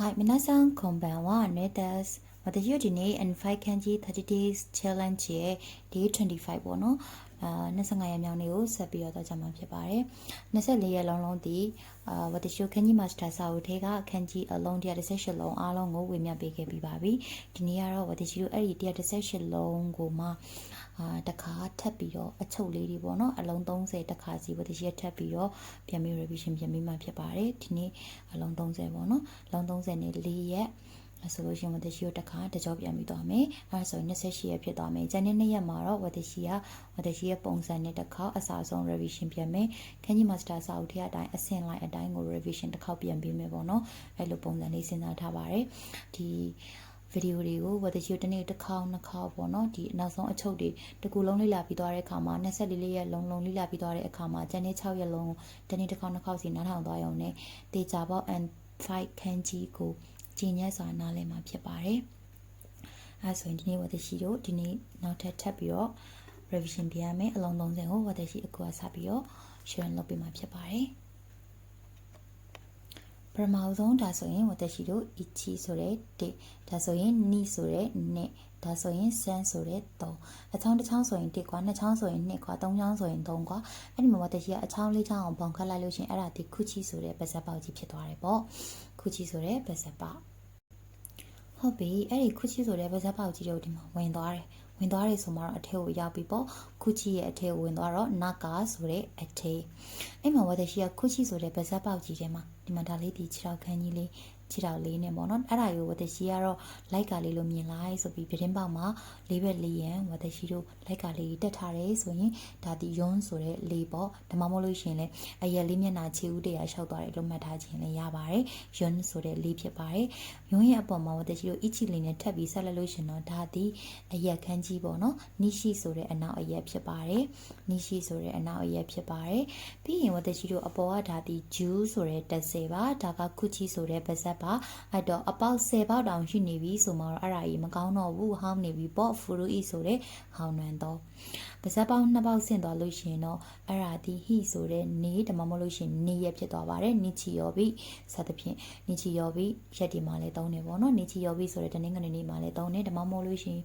はい、皆さんこんばんは、ねです。私はဒီနေ့ N5 ခန်းကြီး30 days challenge ရဲ့ day 25ပေါ့နော်အာ25ရက်မြောက်နေ့ကိုဆက်ပြီးတော့ကြမှာဖြစ်ပါတယ်24ရက်လုံးလုံးဒီအာဝတရှိုခန်းကြီး master စာအုပ်ထဲကခန်းကြီးအလုံး138လုံးအားလုံးကိုဝေမျှပေးခဲ့ပြီးပါပြီဒီနေ့ကတော့ဝတရှိတို့အဲ့ဒီ138လုံးကိုမှအာတခါထပ်ပြီးတော့အချုပ်လေးတွေပေါ့နော်အလုံး30တခါစီဝတရှိရထပ်ပြီးတော့ပြန်ပြီး revision ပြန်ပြီးမှဖြစ်ပါတယ်ဒီနေ့အလုံး30ပေါ့နော်အလုံး30နဲ့4ရက် အဲဆိုလို့ရှိရင်ဝတရှိကိုတစ်ခါတကြောပြန်ပြီးသွားမယ်အဲဒါဆိုရင်28ရက်ဖြစ်သွားမယ်။ကျန်တဲ့နှစ်ရက်မှာတော့ဝတရှိကဝတရှိရဲ့ပုံစံနဲ့တစ်ခါအစားဆုံး revision ပြန်မယ်။ခန်းကြီး master စာအုပ်ထဲအတိုင်းအဆင့်လိုက်အတိုင်းကို revision တစ်ခေါက်ပြန်ပြီးမယ်ပေါ့နော်။အဲလိုပုံစံလေးစဉ်းစားထားပါတယ်။ဒီဗီဒီယိုတွေကိုဝတရှိတနေ့တစ်ခေါက်နှစ်ခေါက်ပေါ့နော်ဒီနောက်ဆုံးအချုပ်တွေတစ်ခုလုံးလေ့လာပြီးသွားတဲ့အခါမှာ24ရက်လုံးလုံးလေ့လာပြီးသွားတဲ့အခါမှာကျန်တဲ့6ရက်လုံးတနေ့တစ်ခေါက်နှစ်ခေါက်စီနားထောင်သွားရုံနဲ့တေချာပေါက် and fight ခန်းကြီး ကိုကျင့်ရစွာနားလည်မှာဖြစ်ပါတယ်။အဲဆိုရင်ဒီနေ့ဝတ်ရှိတို့ဒီနေ့နောက်ထပ်ထပ်ပြီးတော့ revision ပြန်ရမယ်အလုံး30ကိုဝတ်ရှိအခုကစပြီးတော့ share လုပ်ပေးမှာဖြစ်ပါတယ်။ပထမဆုံးဒါဆိုရင်ဝတ်ရှိတို့ ichi ဆိုတဲ့ date ဒါဆိုရင် ni ဆိုတဲ့ net ဒါဆိုရင် sun ဆိုတဲ့3အချောင်းတစ်ချောင်းဆိုရင်1ကွာနှစ်ချောင်းဆိုရင်2ကွာသုံးချောင်းဆိုရင်3ကွာအဲ့ဒီမှာဝတ်ရှိကအချောင်းလေးချောင်းအောင်ပေါင်ခတ်လိုက်လို့ရှင်အဲ့ဒါဒီခုချီဆိုတဲ့ပါဇက်ပေါက်ကြီးဖြစ်သွားတယ်ပေါ့ ခုချီဆိုတဲ့ပါဇက်ပေါက်ဟုတ်ပြီအဲ့ဒီခုချီဆိုတဲ့ပါဇက်ပေါက်ကြီးတို့ဒီမှာဝင်သွားတယ်ဝင်သွားတယ်ဆိုမှတော့အထက်ကိုရောက်ပြီပေါ့ခုချီရဲ့အထက်ကိုဝင်သွားတော့နာကာဆိုတဲ့အထက်အဲ့မှာဝတ်ရှိကခုချီဆိုတဲ့ပါဇက်ပေါက်ကြီးထဲမှာဒီမှာဒါလေးဒီခြေထောက်ခန်းကြီးလေး ခြေထောက်လေးနဲ့ပေါ့နော်အဲ့ဒါကိုဝတ်ရှိကတော့လိုက်ကလေးလိုမြင်လိုက်ဆိုပြီးပြတင်းပေါက်မှာလေးဘက်လေးရန်ဝတ်ရှိတို့လိုက်ကလေးတက်ထားတယ်ဆိုရင်ဒါဒီယွန်းဆိုတဲ့လေးပေါ့ဒါမှမဟုတ်လို့ရှိရင်လည်းအရက်လေးမျက်နှာခြေဦးတရားလျှောက်သွားတယ်လို့မှတ်ထားခြင်းလည်းရပါတယ်ယွန်းဆိုတဲ့လေးဖြစ်ပါတယ်ယွန်းရဲ့အပေါ်မှာဝတ်ရှိတို့အီချီလေးနဲ့ထပ်ပြီးဆက်လက်လို့ရှင်တော့ဒါဒီအရက်ခန်းကြီးပေါ့နော်နိရှိဆိုတဲ့အနောက်အရက်ဖြစ်ပါတယ်နိရှိဆိုတဲ့အနောက်အရက်ဖြစ်ပါတယ်ပြီးရင်ဝတ်ရှိတို့အပေါ်ကဒါဒီဂျူးဆိုတဲ့တက်စေပါဒါကခုချီဆိုတဲ့ပါဇက်ပါအဲ့တော့အပေါက်10ပေါက်တောင်ရှိနေပြီဆိုမှတော့အဲ့ဒါကြီးမကောင်းတော့ဘူးဟောင်းနေပြီပေါ့ဖူရူအီဆိုတဲ့ဟောင်းနွမ်းတော့ပါဇက်ပေါက်နှစ်ပေါက်ဆင့်သွားလို့ရှိရင်တော့အဲ့ဒါဒီဟိဆိုတဲ့နေဓမ္မမလို့ရှိရင်နေရဖြစ်သွားပါတယ်နိချီယောဘိစသဖြင့်နိချီယောဘိရက်ဒီမှာလည်းသုံးတယ်ပေါ့နော်နိချီယောဘိဆိုတဲ့တနင်္ဂနွေနေ့မှာလည်းသုံးတယ်ဓမ္မမလို့ရှိရင်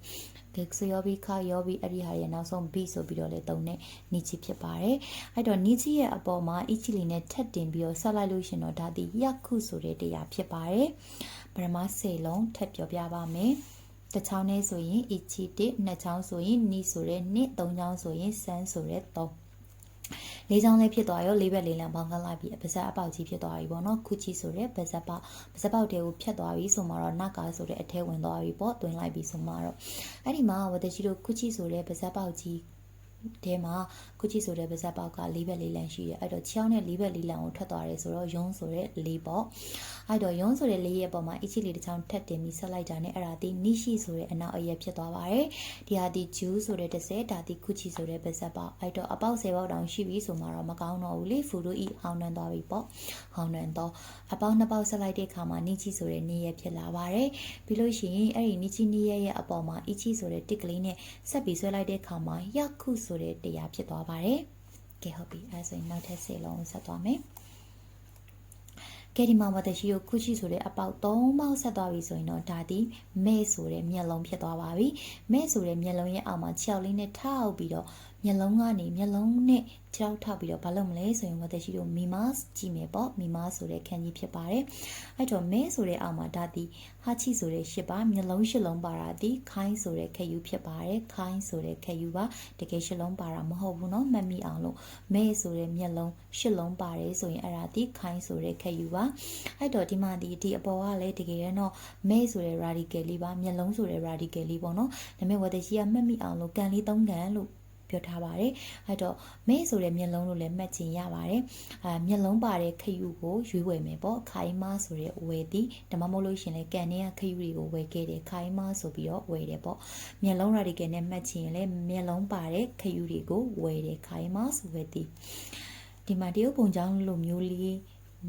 ဂက်ဆယောဘိခယောဘိအဲ့ဒီဟာရဲ့နောက်ဆုံးဘိဆိုပြီးတော့လည်းသုံးတယ်နိချီဖြစ်ပါတယ်အဲ့တော့နိချီရဲ့အပေါ်မှာအီချီလီနဲ့ထပ်တင်ပြီးတော့ဆက်လိုက်လို့ရှင်တော့ဒါဒီယခုဆိုတဲ့တရားဖြစ်ပါတယ်ပရမစေလုံးထပ်ပြောပြပါမယ်တစ်ချောင်းနဲ့ဆိုရင် ichi တစ်နှစ်ချောင်းဆိုရင် ni ဆိုတဲ့နှစ်သုံးချောင်းဆိုရင် san ဆိုတဲ့သုံး လေးချောင်းလေးဖြစ်သွားရောလေးဘက်လေးလံပေါင်းကလိုက်ပြီးပါဇက်အပေါက်ကြီးဖြစ်သွားပြီပေါ့နော်ခုချီဆိုတဲ့ပါဇက်ပေါက်ပါဇက်ပေါက်တွေကိုဖြတ်သွားပြီဆိုမှတော့နတ်ကာဆိုတဲ့အထဲဝင်သွားပြီပေါ့တွင်လိုက်ပြီဆိုမှတော့အဲ့ဒီမှာဝတရှိတို့ခုချီဆိုတဲ့ပါဇက်ပေါက်ကြီး တဲမှာကုချီဆိုတဲ့ပါဇက်ပေါက်က၄ဘက်၄လံရှိတယ်အဲ့တော့ချောင်းနဲ့၄ဘက်၄လံကိုထွက်သွားတယ်ဆိုတော့ယုံဆိုတဲ့၄ပေါ့အဲ့တော့ယုံဆိုတဲ့၄ရဲ့ပုံမှာအချီလေးတစ်ချောင်းထပ်တင်ပြီးဆက်လိုက်တာနဲ့အဲ့ဒါဒီနိရှိဆိုတဲ့အနောက်အရက်ဖြစ်သွားပါတယ်ဒီဟာဒီဂျူးဆိုတဲ့30ဒါဒီကုချီဆိုတဲ့ပါဇက်ပေါက်အဲ့တော့အပေါက်10ပေါက်တောင်ရှိပြီဆိုမှတော့မကောင်းတော့ဘူးလေဖူတို့ဤဟောင်းနှံသွားပြီပေါ့ဟောင်းနှံတော့အပေါက်နှစ်ပေါက်ဆက်လိုက်တဲ့အခါမှာနိချီဆိုတဲ့နေရက်ဖြစ်လာပါတယ်ပြီးလို့ရှိရင်အဲ့ဒီနိချီနေရက်ရဲ့အပေါ်မှာအချီဆိုတဲ့တစ်ကလေးနဲ့ဆက်ပြီးဆွဲလိုက်တဲ့အခါမှာယခုဆိုတဲ့တရားဖြစ်သွားပါတယ်ကဲဟုတ်ပြီအဲဆိုရင်နောက်ထပ်စေလုံးဆက်သွားမယ် ကဲဒီမှာဝတ်တရှိကိုခုချီဆိုတဲ့အပေါက်၃ပေါက်ဆက်သွားပြီဆိုရင်တော့ဒါဒီမဲဆိုတဲ့မျက်လုံးဖြစ်သွားပါပြီမဲဆိုတဲ့မျက်လုံးရဲ့အောက်မှာခြေောက်လေးနဲ့ထောက်ပြီးတော့မျက်လုံးကနေမျက်လုံးနဲ့ခြေောက်ထောက်ပြီးတော့ဘာလုပ်မလဲဆိုရင်ဝတ်တရှိတို့မီမတ်ကြည့်မယ်ပေါ့မီမတ်ဆိုတဲ့ခန်းကြီးဖြစ်ပါတယ်အဲ့တော့မဲဆိုတဲ့အောက်မှာဒါဒီဟာချီဆိုတဲ့ရှစ်ပါမျက်လုံးရှစ်လုံးပါတာဒီခိုင်းဆိုတဲ့ခက်ယူဖြစ်ပါတယ်ခိုင်းဆိုတဲ့ခက်ယူပါတကယ်ရှစ်လုံးပါတာမဟုတ်ဘူးเนาะမှတ်မိအောင်လို့မဲဆိုတဲ့မျက်လုံးရှစ်လုံးပါတယ်ဆိုရင်အဲ့ဒါဒီခိုင်းဆိုတဲ့ခက်ယူပါ အဲ့တော့ဒီမှာဒီဒီအပေါ်ကလည်းတကယ်တော့မဲဆိုတဲ့ radical လေးပါမျက်လုံးဆိုတဲ့ radical လေးပေါ့နော်ဒါပေမဲ့ဝတ်တရှိကမှတ်မိအောင်လို့ကန်လေး၃ကန်လို့ပြောထားပါတယ်အဲ့တော့မဲဆိုတဲ့မျက်လုံးလို့လည်းမှတ်ချင်ရပါတယ်အာမျက်လုံးပါတဲ့ခယူကိုရွေးဝယ်မယ်ပေါ့ခိုင်းမဆိုတဲ့ဝယ်သည်ဒါမှမဟုတ်လို့ရှင်လည်းကန်တဲ့ခယူတွေကိုဝယ်ခဲ့တယ်ခိုင်းမဆိုပြီးတော့ဝယ်တယ်ပေါ့မျက်လုံး radical နဲ့မှတ်ချင်ရင်လည်းမျက်လုံးပါတဲ့ခယူတွေကိုဝယ်တယ်ခိုင်းမဆိုဝယ်သည်ဒီမှာတရုတ်ပုံချောင်းလိုမျိုးလေး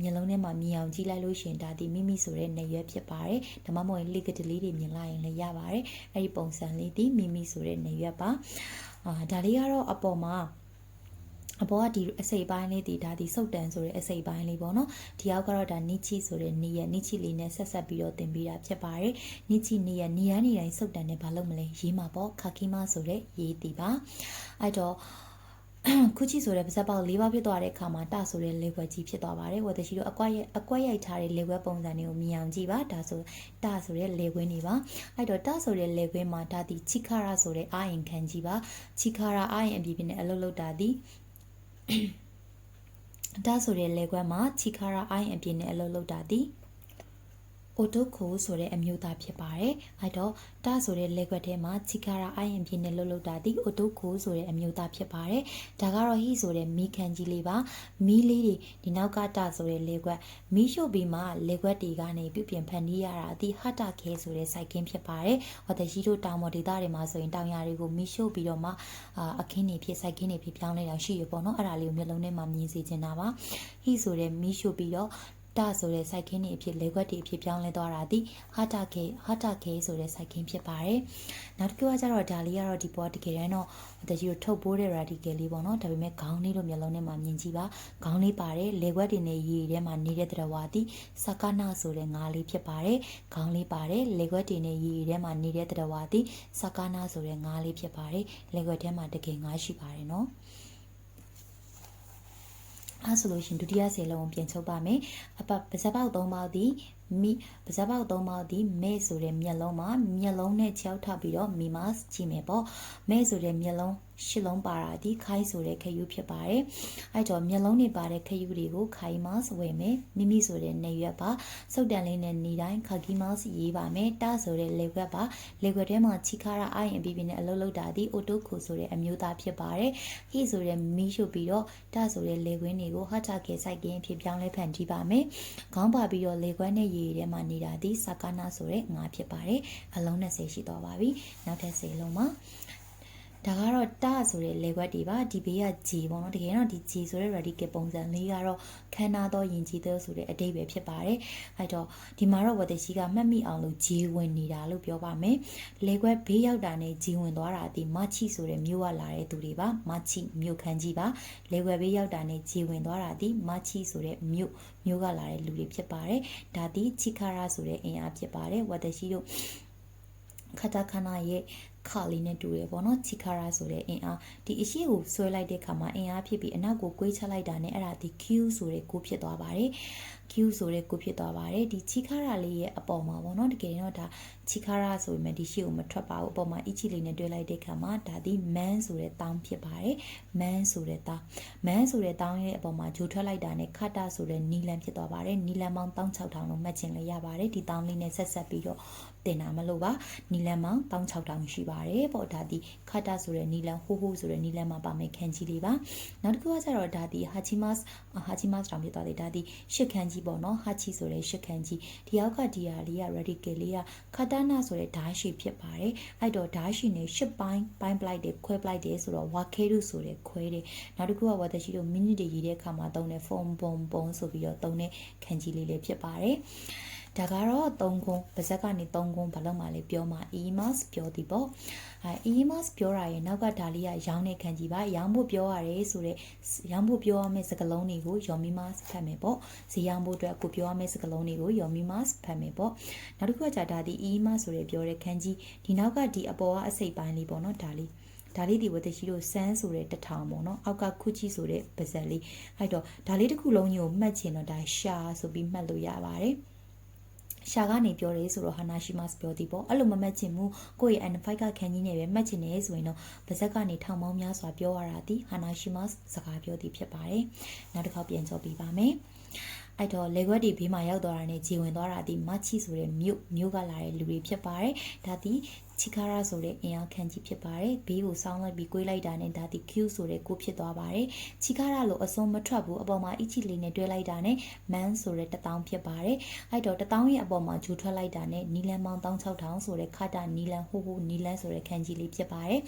မျက်လုံးထဲမှာမြင်အောင်ကြည့်လိုက်လို့ရှင်ဒါဒီမိမိဆိုတဲ့နေရွက်ဖြစ်ပါတယ်ဒါမှမဟုတ်လေကတလေးတွေမြင်လိုက်ရင်လည်းရပါတယ်အဲ့ဒီပုံစံလေးဒီမိမိဆိုတဲ့နေရွက်ပါအာဒါလေးကတော့အပေါ်မှာအပေါ်ကဒီအစိပ်ပိုင်းလေးဒီဒါဒီစုတ်တန်ဆိုတဲ့အစိပ်ပိုင်းလေးပေါ့နော်ဒီအောက်ကတော့ဒါနိချီဆိုတဲ့နီရဲ့နိချီလေးနဲ့ဆက်ဆက်ပြီးတော့တင်ပေးတာဖြစ်ပါတယ်နိချီနီရဲ့နီရန်နေတိုင်းစုတ်တန်နဲ့ဘာလို့မလဲရေးမှာပေါ့ခါကီမာဆိုတဲ့ရေးတီပါအဲ့တော့ ခုချီဆိုတဲ့ပါဇက်ပေါက်၄ပါးဖြစ်သွားတဲ့အခါမှာတဆိုတဲ့လေခွက်ကြီးဖြစ်သွားပါတယ်ဝတ်တရှိတို့အကွက်အကွက်ရိုက်ထားတဲ့လေခွက်ပုံစံတွေကိုမြင်အောင်ကြည့်ပါဒါဆိုတဆိုတဲ့လေခွင်းတွေပါအဲ့တော့တဆိုတဲ့လေခွင်းမှာဒါဒီချီခါရာဆိုတဲ့အာရင်ခံကြီးပါချီခါရာအာရင်အပြည့်ပြည့်နဲ့အလုပ်လုပ်တာဒီဒါဆိုတဲ့လေခွက်မှာချီခါရာအိုင်းအပြည့်နဲ့အလုပ်လုပ်တာဒီ အိုတိုခိုဆိုတဲ့အမျိုးသားဖြစ်ပါတယ်။အဲတော့တာဆိုတဲ့လက်ခွက်ထဲမှာချီကာရာအိုင်အဖြစ်နဲ့လှုပ်လှုပ်တာဒီအိုတိုခိုဆိုတဲ့အမျိုးသားဖြစ်ပါတယ်။ဒါကတော့ဟိဆိုတဲ့မီခန်ကြီးလေးပါ။မီလေးတွေဒီနောက်ကတာဆိုတဲ့လက်ခွက်မီရှို့ပြီးမှလက်ခွက်တွေကနေပြုပြင်ဖန်တီးရတာဒီဟတ်တာခဲဆိုတဲ့စိုက်ကင်းဖြစ်ပါတယ်။ဟောတရှိတို့တောင်ပေါ်ဒေသတွေမှာဆိုရင်တောင်ယာတွေကိုမီရှို့ပြီးတော့မှအာအခင်းတွေဖြစ်စိုက်ကင်းတွေဖြစ်ပြောင်းနေတာရှိရပေါ့နော်။အဲ့ဒါလေးကိုမျိုးလုံးထဲမှာမြင်စေချင်တာပါ။ဟိဆိုတဲ့မီရှို့ပြီးတော့ တာဆိုတဲ့စိုက်ခင်းတွေအဖြစ်လေခွက်တွေအဖြစ်ပြောင်းလဲသွားတာဒီဟာတာကေဟာတာကေဆိုတဲ့စိုက်ခင်းဖြစ်ပါတယ်။နောက်တစ်ခုကကျတော့ဒါလေးကတော့ဒီပေါ်တကယ်တမ်းတော့တကြီးတို့ထုတ်ပိုးတဲ့ radical လေးပေါ့နော်။ဒါပေမဲ့ခေါင်းလေးလိုမျိုးလုံးနဲ့မှမြင်ကြည့်ပါ။ခေါင်းလေးပါတယ်လေခွက်တွေနဲ့ရေထဲမှာနေတဲ့တရဝါဒီစကနာဆိုတဲ့ငါးလေးဖြစ်ပါတယ်။ခေါင်းလေးပါတယ်လေခွက်တွေနဲ့ရေထဲမှာနေတဲ့တရဝါဒီစကနာဆိုတဲ့ငါးလေးဖြစ်ပါတယ်။လေခွက်ထဲမှာတကယ်ငါးရှိပါတယ်နော်။ အဲဆိုလို့ရှင်ဒုတိယဆယ်လုံးကိုပြန်ချုပ်ပါမယ်အပပါဇက်ပေါက်၃ပေါက်ဒီ မိပါဇက်ပေါက်၃ပေါက်ဒီမဲဆိုတဲ့မျက်လုံးမှာမျက်လုံးနဲ့ချောက်ထပ်ပြီးတော့မီမတ်ကြည့်မယ်ပေါ့မဲဆိုတဲ့မျက်လုံးရှစ်လုံးပါတာဒီခိုင်းဆိုတဲ့ခယူဖြစ်ပါတယ်အဲ့တော့မျက်လုံးတွေပါတဲ့ခယူတွေကိုခိုင်းမတ်ဝယ်မယ်မိမိဆိုတဲ့နေရွက်ပါစုတ်တန်လေးနဲ့နေတိုင်းခဂီမတ်ရေးပါမယ်တဆိုတဲ့လေခွက်ပါလေခွက်ထဲမှာချီခါရအိုင်အပြီးပြီးနဲ့အလုပ်လုပ်တာဒီအိုတိုခိုဆိုတဲ့အမျိုးသားဖြစ်ပါတယ်ဟိဆိုတဲ့မီးရှို့ပြီးတော့တဆိုတဲ့လေခွင်းတွေကိုဟတ်တာကေစိုက်ကင်းဖြစ်ပြောင်းလဲဖန်တီးပါမယ်ခေါင်းပါပြီးတော့လေခွက်နဲ့ရေထဲမှာနေတာဒီစကာနာဆိုတဲ့ငါဖြစ်ပါတယ်အလုံး20ရှိသွားပါပြီနောက်ထပ်10လုံးမှာ ဒါကတော့တဆိုတဲ့လေခွက်တွေပါဒီဘေးက G ပေါ့နော်တကယ်တော့ဒီ G ဆိုတဲ့ radical ပုံစံလေးကတော့ခန္ဓာသောယဉ်ကျေးသောဆိုတဲ့အတိတ်ပဲဖြစ်ပါတယ်အဲ့တော့ဒီမှာတော့ဝတ္တရှိကမှတ်မိအောင်လို့ G ဝင်နေတာလို့ပြောပါမယ်လေခွက်ဘေးရောက်တာနဲ့ G ဝင်သွားတာဒီမချီဆိုတဲ့မြို့ကလာတဲ့သူတွေပါမချီမြို့ခန်းကြီးပါလေခွက်ဘေးရောက်တာနဲ့ G ဝင်သွားတာဒီမချီဆိုတဲ့မြို့မြို့ကလာတဲ့လူတွေဖြစ်ပါတယ်ဒါဒီချီခါရာဆိုတဲ့အင်အားဖြစ်ပါတယ်ဝတ္တရှိတို့ခတခနာရဲ့ ခါလေးနဲ့တူတယ်ပေါ့နော်ချီခါရာဆိုတဲ့အင်အားဒီအရှိကိုဆွဲလိုက်တဲ့ခါမှာအင်အားဖြစ်ပြီးအနောက်ကိုကွေးချလိုက်တာနဲ့အဲ့ဒါဒီ Q ဆိုတဲ့ကိုဖြစ်သွားပါတယ် Q ဆိုတဲ့ကိုဖြစ်သွားပါတယ်ဒီချီခါရာလေးရဲ့အပေါ်မှာပေါ့နော်တကယ်တော့ဒါချီခါရာဆိုပေမဲ့ဒီရှိကိုမထွက်ပါဘူးအပေါ်မှာအချီလေးနဲ့တွဲလိုက်တဲ့ခါမှာဒါဒီ man ဆိုတဲ့တောင်းဖြစ်ပါတယ် man ဆိုတဲ့တောင်း man ဆိုတဲ့တောင်းရဲ့အပေါ်မှာဂျိုထွက်လိုက်တာနဲ့ခတ်တာဆိုတဲ့နီလန်ဖြစ်သွားပါတယ်နီလန်ပေါင်း16000လို့မှတ်ချင်လည်းရပါတယ်ဒီတောင်းလေးနဲ့ဆက်ဆက်ပြီးတော့တင်တာမလို့ပါနီလန်ပေါင်း16000ရှိပါတယ်ပေါ့ဒါဒီခတ်တာဆိုတဲ့နီလန်ဟိုးဟိုးဆိုတဲ့နီလန်မှာပါမယ်ခန်းကြီးလေးပါနောက်တစ်ခုကကျတော့ဒါဒီဟာချီမတ်ဟာချီမတ်တောင်ဖြစ်သွားတယ်ဒါဒီရှစ်ခန်းကြီးပေါ့နော်ဟာချီဆိုတဲ့ရှစ်ခန်းကြီးဒီအောက်ကဒီဟာလေးက radical လေးကခတ်တာနာဆိုတဲ့ဓာတ်ရှိဖြစ်ပါတယ်အဲ့တော့ဓာတ်ရှိနေရှစ်ပိုင်းပိုင်းပလိုက်တယ်ခွဲပလိုက်တယ်ဆိုတော့ဝါခဲရုဆိုတဲ့ခွဲတယ်နောက်တစ်ခုကဝါသက်ရှိတို့မိနစ်တွေရေးတဲ့အခါမှာသုံးတဲ့ဖုံပုံပုံဆိုပြီးတော့သုံးတဲ့ခန်းကြီးလေးလေးဖြစ်ပါတယ် ဒါကတော့3ခုပါဇက်ကနေ3ခုဘာလို့မှလဲပြောမှာ emas ပြောသည်ပေါ့အဲ emas ပြောတာရဲ့နောက်ကဒါလေးကရောင်းတဲ့ခံကြီးပါရောင်းဖို့ပြောရတယ်ဆိုတော့ရောင်းဖို့ပြောရမယ့်စကားလုံးတွေကို yomimas ဖတ်မယ်ပေါ့ဈေးရောင်းဖို့အတွက်အခုပြောရမယ့်စကားလုံးတွေကို yomimas ဖတ်မယ်ပေါ့နောက်တစ်ခုကကြာဒါဒီ emas ဆိုတဲ့ပြောတဲ့ခံကြီးဒီနောက်ကဒီအပေါ်ကအစိပ်ပိုင်းလေးပေါ့နော်ဒါလေးဒါလေးဒီဝတ်တရှိတို့စမ်းဆိုတဲ့တထောင်ပေါ့နော်အောက်ကခုချီဆိုတဲ့ပါဇက်လေးအဲ့တော့ဒါလေးတစ်ခုလုံးကြီးကိုမှတ်ချင်တော့ဒါရှာဆိုပြီးမှတ်လို့ရပါတယ် ရှာကနေပြောတယ်ဆိုတော့ဟာနာရှိမတ်ပြောသည်ပေါ့အဲ့လိုမမှတ်ချင်ဘူးကိုယ့်ရဲ့ N5 ကခန်းကြီးနဲ့ပဲမှတ်ချင်တယ်ဆိုရင်တော့ဗဇက်ကနေထောင်ပေါင်းများစွာပြောရတာဒီဟာနာရှိမတ်စကားပြောသည်ဖြစ်ပါတယ်နောက်တစ်ခါပြန်ကြောပြပါမယ်အဲ့တော့လေခွက်တွေဘေးမှာရောက်သွားတာနဲ့ဂျီဝင်သွားတာဒီမချီဆိုတဲ့မြို့မြို့ကလာတဲ့လူတွေဖြစ်ပါတယ်ဒါဒီ ချီကာရာဆိုတဲ့အင်အားခံကြီးဖြစ်ပါတယ်ဘေးကိုစောင်းလိုက်ပြီးကွေးလိုက်တာနဲ့ဒါဒီ Q ဆိုတဲ့ကိုဖြစ်သွားပါတယ်ချီကာရာလို့အစုံမထွက်ဘူးအပေါ်မှာအီချီလေးနဲ့တွဲလိုက်တာနဲ့ man ဆိုတဲ့တထောင်ဖြစ်ပါတယ်အဲ့တော့တထောင်ရဲ့အပေါ်မှာဂျူထွက်လိုက်တာနဲ့နီလန်ပေါင်း16000ဆိုတဲ့ခါတာနီလန်ဟိုဟိုနီလန်ဆိုတဲ့ခံကြီးလေးဖြစ်ပါတယ်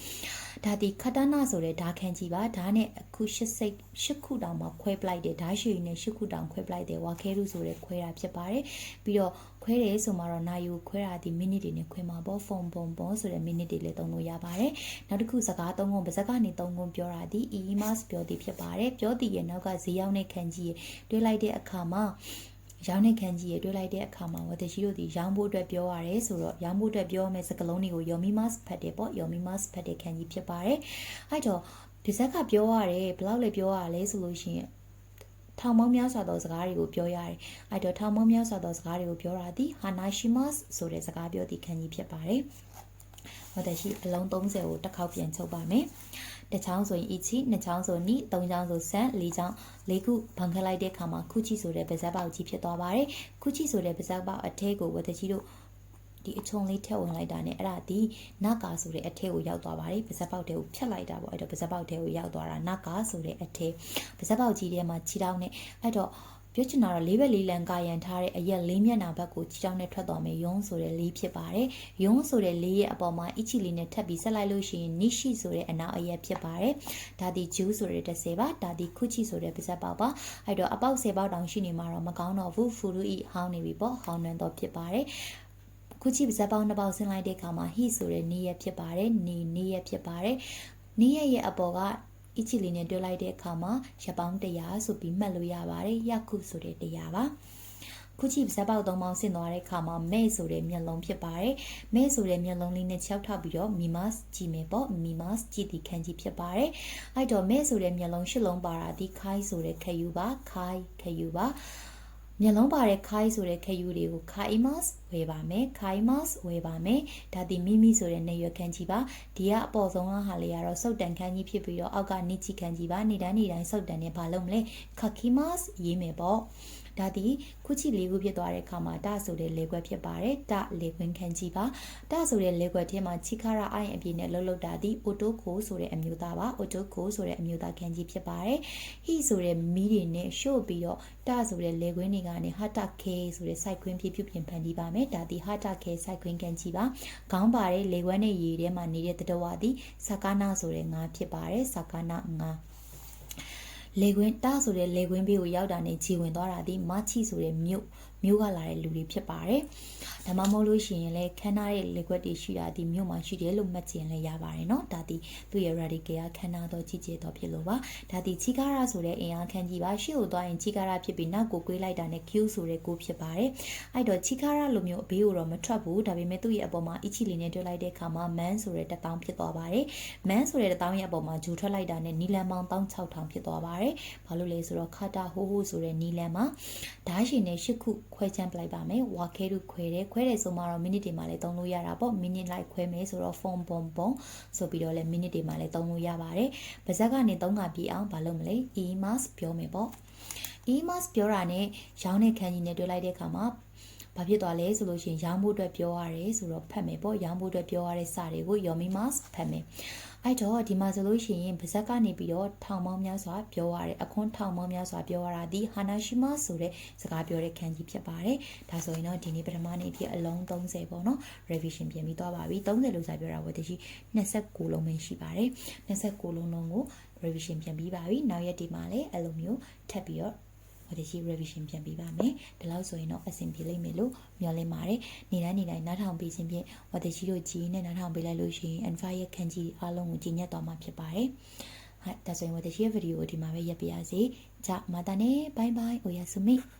ဒါဒီခတနာဆိုတဲ့ဓာခံကြီးပါဓာနဲ့အခုရှစ်စိတ်ရှစ်ခုတောင်မှခွဲပလိုက်တယ်ဓာရှိနဲ့ရှစ်ခုတောင်ခွဲပလိုက်တယ်ဝါခဲရုဆိုတဲ့ခွဲတာဖြစ်ပါတယ်ပြီးတော့ခွဲတယ်ဆိုမှတော့နာယူခွဲတာဒီမိနစ်တွေနဲ့ခွဲမှာပေါ့ဖုန်းပုံပွန်ဆိုတဲ့ minute တွေလည်းသုံးလို့ရပါတယ်နောက်တစ်ခုစကားသုံးခုပါဇက်ကနေသုံးခုပြောတာဒီ emas ပြောသည်ဖြစ်ပါတယ်ပြောသည်ရဲ့နောက်ကဈေးရောက်တဲ့ခံကြီးရဲ့တွေးလိုက်တဲ့အခါမှာရောင်းတဲ့ခံကြီးရဲ့တွေးလိုက်တဲ့အခါမှာဝတရှိတို့ဒီရောင်းဖို့အတွက်ပြောရတယ်ဆိုတော့ရောင်းဖို့အတွက်ပြောရမယ့်စကားလုံးတွေကို yomimas ဖတ်တယ်ပေါ့ yomimas ဖတ်တဲ့ခံကြီးဖြစ်ပါတယ်အဲ့တော့ဒီဇက်ကပြောရတယ်ဘယ်လောက်လဲပြောရလဲဆိုလို့ရှိရင် ထောင်ပေါင်းများစွာသောစကားတွေကိုပြောရတယ်။အဲ့တော့ထောင်ပေါင်းများစွာသောစကားတွေကိုပြောတာဒီ hanashimas ဆိုတဲ့စကားပြောသည့်ခံကြီးဖြစ်ပါတယ်။ဟုတ်တယ်ရှိအလုံး30ကိုတစ်ခေါက်ပြန်ချုပ်ပါမယ်။တစ်ချောင်းဆိုရင် ichi နှစ်ချောင်းဆိုနီသုံးချောင်းဆိုဆန်လေးချောင်းလေးခုဘန်ခတ်လိုက်တဲ့အခါမှာခုချီဆိုတဲ့ပါဇက်ပေါက်ကြီးဖြစ်သွားပါတယ်။ခုချီဆိုတဲ့ပါဇက်ပေါက်အထဲကိုဝတကြီးတို့ ဒီအချုံလေးထည့်ဝင်လိုက်တာနဲ့အဲ့ဒါဒီနကာဆိုတဲ့အထက်ကိုရောက်သွားပါတယ်ပါဇက်ပေါက်တဲကိုဖြတ်လိုက်တာပေါ့အဲ့တော့ပါဇက်ပေါက်တဲကိုရောက်သွားတာနကာဆိုတဲ့အထက်ပါဇက်ပေါက်ကြီးထဲမှာခြေထောက်နဲ့အဲ့တော့ပြောချင်တာတော့လေးဘက်လေးလံကာရန်ထားတဲ့အရက်လေးမျက်နှာဘက်ကိုခြေထောက်နဲ့ထွက်သွားမယ်ယုံဆိုတဲ့လေးဖြစ်ပါတယ်ယုံဆိုတဲ့လေးရဲ့အပေါ်မှာအချီလေးနဲ့ထပ်ပြီးဆက်လိုက်လို့ရှိရင်နိရှိဆိုတဲ့အနောက်အရက်ဖြစ်ပါတယ်ဒါဒီဂျူးဆိုတဲ့တစ်ဆယ်ပါဒါဒီခုချီဆိုတဲ့ပါဇက်ပေါက်ပါအဲ့တော့အပေါက်ဆယ်ပေါက်တောင်ရှိနေမှာတော့မကောင်းတော့ဘူးဖူလူဤဟောင်းနေပြီပေါ့ဟောင်းနှံတော့ဖြစ်ပါတယ် ခုချီပါဇက်ပေါက်နှစ်ပေါက်ဆင်းလိုက်တဲ့အခါမှာဟိဆိုတဲ့နေရဖြစ်ပါတယ်နေနေရဖြစ်ပါတယ်နေရရဲ့အပေါ်ကအီချီလေးနဲ့တွဲလိုက်တဲ့အခါမှာရပောင်း100ဆိုပြီးမှတ်လို့ရပါတယ်ရခုဆိုတဲ့100ပါခုချီဇက်ပေါက်သုံးပေါင်းဆင့်သွားတဲ့အခါမှာမဲဆိုတဲ့မျက်လုံးဖြစ်ပါတယ်။မဲဆိုတဲ့မျက်လုံးလေးနဲ့၆ထောက်ပြီးတော့မီမတ်ကြည့်မယ်ပေါ့။မီမတ်ကြည့်ဒီခန်းကြီးဖြစ်ပါတယ်။အဲ့တော့မဲဆိုတဲ့မျက်လုံးရှစ်လုံးပါတာဒီခိုင်းဆိုတဲ့ခယူပါခိုင်းခယူပါမျက်လုံးပါတဲ့ခိုင်းဆိုတဲ့ခယူတွေကိုခိုင်မတ်ဝယ်ပါမယ်ခိုင်မတ်ဝယ်ပါမယ်ဒါဒီမိမိဆိုတဲ့နေရွက်ခန်းကြီးပါဒီကအပေါ်ဆုံးဟာလေးကတော့စုတ်တန်ခန်းကြီးဖြစ်ပြီးတော့အောက်ကနိချီခန်းကြီးပါနေတိုင်းနေတိုင်းစုတ်တန်နဲ့ဘာလုပ်မလဲခခီမတ်ရေးမယ်ပေါ့ဒါဒီခုချီလေးခုဖြစ်သွားတဲ့အခါမှာတဆိုတဲ့လေခွက်ဖြစ်ပါတယ်တလေခွင်းခန်းကြီးပါတဆိုတဲ့လေခွက်ထဲမှာချီခါရအိုင်အပြည့်နဲ့လှုပ်လှုပ်တာဒီအိုတိုကိုဆိုတဲ့အမျိုးသားပါအိုတိုကိုဆိုတဲ့အမျိုးသားခန်းကြီးဖြစ်ပါတယ်ဟိဆိုတဲ့မီးတွေနဲ့ရှို့ပြီးတော့တဆိုတဲ့လေခွင်းတွေကနေဟာတခဲဆိုတဲ့စိုက်ခွင်းဖြစ်ပြုပြင်ဖန်တီးပါမယ်ဒါဒီဟာတခဲစိုက်ခွင်းခန်းကြီးပါခေါင်းပါတဲ့လေခွက်နဲ့ရေထဲမှာနေတဲ့တတဝါဒီစကာနာဆိုတဲ့ငါဖြစ်ပါတယ်စကာနာငါလေကွင်းတဆိုတဲ့လေကွင်းဘေးကိုရောက်တာနဲ့ခြေဝင်သွားတာဒီမချီဆိုတဲ့မြို့မြို့ကလာတဲ့လူတွေဖြစ်ပါတယ်။ဒါမှမဟုတ်လို့ရှိရင်လည်းခန်းထားတဲ့လေကွက်တွေရှိတာဒီမြို့မှာရှိတယ်လို့မှတ်ချင်လည်းရပါတယ်နော်။ဒါဒီသူ့ရဲ့ radical ကခန်းထားသောကြီးကျယ်သောဖြစ်လို့ပါ။ဒါဒီချီကာရာဆိုတဲ့အင်အားခန်းကြီးပါရှေ့ကိုသွားရင်ချီကာရာဖြစ်ပြီးနောက်ကိုကွေးလိုက်တာနဲ့ Q ဆိုတဲ့ကိုဖြစ်ပါတယ်။အဲ့တော့ချီကာရာလိုမျိုးအဘေးကိုတော့မထွက်ဘူး။ဒါပေမဲ့သူ့ရဲ့အပေါ်မှာ ichi လေးနဲ့တွေ့လိုက်တဲ့အခါမှာ man ဆိုတဲ့တစ်တောင်းဖြစ်သွားပါတယ်။ man ဆိုတဲ့တစ်တောင်းရဲ့အပေါ်မှာဂျူထွက်လိုက်တာနဲ့နီလန်ပေါင်း16000ဖြစ်သွားပါတယ်။ဘာလို့လဲဆိုတော့ခါတာဟိုးဟိုးဆိုတဲ့နီလန်မှာဓာတ်ရှင်နဲ့ရှစ်ခုခွဲချမ်းပလိုက်ပါမယ်ဝါခဲတို့ခွဲတယ်ခွဲတယ်ဆိုမှတော့မိနစ်တွေမှာလည်းသုံးလို့ရတာပေါ့မိနစ်လိုက်ခွဲမယ်ဆိုတော့ဖုန်းပုံပုံဆိုပြီးတော့လည်းမိနစ်တွေမှာလည်းသုံးလို့ရပါတယ်ပါဇက်ကနေသုံးကပြည့်အောင်ဘာလုပ်မလဲ emas ပြောမယ်ပေါ့ emas ပြောတာနဲ့ရောင်းတဲ့ခန်းကြီးနဲ့တွေ့လိုက်တဲ့အခါမှာဘာဖြစ်သွားလဲဆိုလို့ရှိရင်ရောင်းဖို့အတွက်ပြောရတယ်ဆိုတော့ဖတ်မယ်ပေါ့ရောင်းဖို့အတွက်ပြောရတဲ့စာတွေကို yomimas ဖတ်မယ် အဲ့တော့ဒီမှာဆိုလို့ရှိရင်ပါဇက်ကနေပြီးတော့ထောင်ပေါင်းများစွာပြောရတယ်အခွန်းထောင်ပေါင်းများစွာပြောရတာဒီ hanashima ဆိုတဲ့စကားပြောတဲ့ခန်းကြီးဖြစ်ပါတယ်ဒါဆိုရင်တော့ဒီနေ့ပထမနေ့ဖြစ်အလုံး30ပေါ့နော် revision ပြင်ပြီးသွားပါပြီ30လို့စာပြောတာဝတ်တရှိ29လုံးပဲရှိပါတယ်29လုံးလုံးကို revision ပြန်ပြီးပါပြီနောက်ရက်ဒီမှာလည်းအဲ့လိုမျိုးထပ်ပြီးတော့ ဝတရှိ revision ပြန်ပြီးပါမယ်ဒီလောက်ဆိုရင်တော့အဆင်ပြေလိမ့်မယ်လို့မျှော်လင့်ပါတယ်နေ့တိုင်းနေ့တိုင်းနားထောင်ပေးခြင်းဖြင့်ဝတရှိတို့ကြီးနဲ့နားထောင်ပေးလိုက်လို့ရှိရင် N5 ရဲ့ခန်းကြီးအားလုံးကိုကြီးညက်သွားမှာဖြစ်ပါတယ်はい、ဒါဆိုရင်ဝတရှိရဲ့ဗီဒီယိုကိုဒီမှာပဲရပ်ပြရစီ။じゃあまたね。バイバイ。おやすみ。